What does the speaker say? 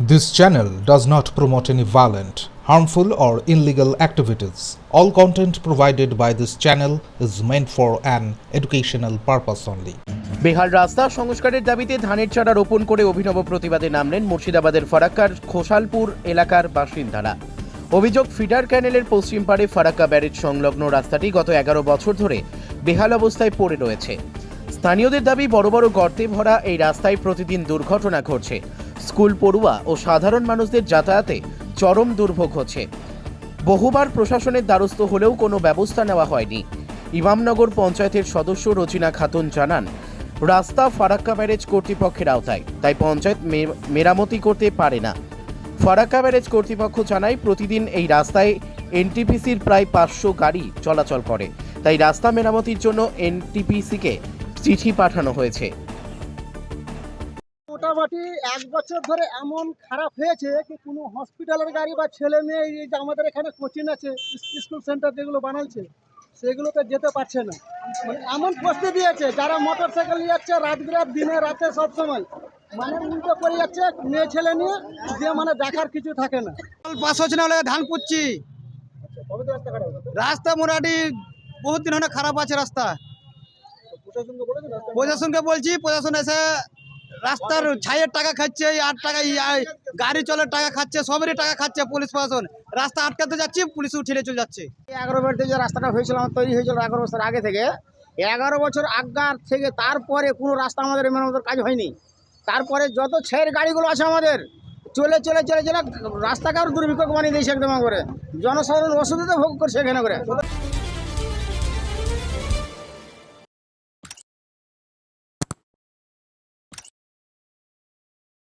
This channel does not promote any violent, harmful, or illegal activities. All content provided by this channel is meant for an educational purpose only. বেহাল রাস্তা সংস্কারের দাবিতে ধানের চারা রোপণ করে অভিনব প্রতিবাদে নামলেন মুর্শিদাবাদের ফারাক্কার খোসালপুর এলাকার বাসিন্দারা অভিযোগ ফিডার ক্যানেলের পশ্চিম পাড়ে ফারাক্কা ব্যারেজ সংলগ্ন রাস্তাটি গত এগারো বছর ধরে বেহাল অবস্থায় পড়ে রয়েছে স্থানীয়দের দাবি বড় বড় গর্তে ভরা এই রাস্তায় প্রতিদিন দুর্ঘটনা ঘটছে স্কুল পড়ুয়া ও সাধারণ মানুষদের যাতায়াতে চরম দুর্ভোগ হচ্ছে। বহুবার প্রশাসনের দ্বারস্থ হলেও কোনো ব্যবস্থা নেওয়া হয়নি। ইমামনগর পঞ্চায়েতের সদস্য রচিনা খাতুন জানান, রাস্তা ফারাক্কা ব্যারেজ কর্তৃপক্ষের আওতায়, তাই পঞ্চায়েত মেরামতি করতে পারে না। ফারাক্কা ব্যারেজ কর্তৃপক্ষ জানায়, প্রতিদিন এই রাস্তায় এনটিপিসির প্রায় পাঁচশো গাড়ি চলাচল করে। তাই রাস্তা মেরামতির জন্য এনটিপিসিকে চিঠি পাঠানো হয়েছে। মোটামুটি এক বছর ধরে এমন খারাপ হয়েছে কি কোনো হসপিটালের গাড়ি বা ছেলে মেয়ে এই যে আমাদের এখানে কোচিং আছে স্কুল সেন্টার যেগুলো বানাইছে সেগুলোতে যেতে পারছে না। মানে এমন পরিস্থিতি দিয়েছে যারা মোটর সাইকেল নিয়ে যাচ্ছে রাত বিরাত দিনে রাতে সবসময় মানে উল্টো করে যাচ্ছে মেয়ে ছেলে নিয়ে যে মানে দেখার কিছু থাকে না। পাস হচ্ছে না হলে ধান পুচ্ছি রাস্তা মোটামুটি বহুত দিন হলে খারাপ আছে রাস্তা? প্রশাসনকে বলছি প্রশাসন এসে রাস্তার ছাইয়ের টাকা খাচ্ছে আট টাকা গাড়ি চলার টাকা খাচ্ছে, সবেরই টাকা খাচ্ছে পুলিশ প্রশাসন। রাস্তা আটকাতে যাচ্ছি, পুলিশ উঠিয়ে চলে যাচ্ছে। এগারো বেলতে যে রাস্তাটা হয়েছিল, আমার তৈরি হয়েছিল এগারো বছর আগে থেকে। এগারো বছর আগার থেকে তারপরে কোনো রাস্তা আমাদের মেরামতের কাজ হয়নি। তারপরে যত ছের গাড়িগুলো আছে আমাদের, চলে চলে চলে চলে, রাস্তাকে আরও দুর্ভিক্ষ বানিয়ে দিয়েছে একদম করে জনসাধারণ অসুবিধা ভোগ করছে এখানে করে।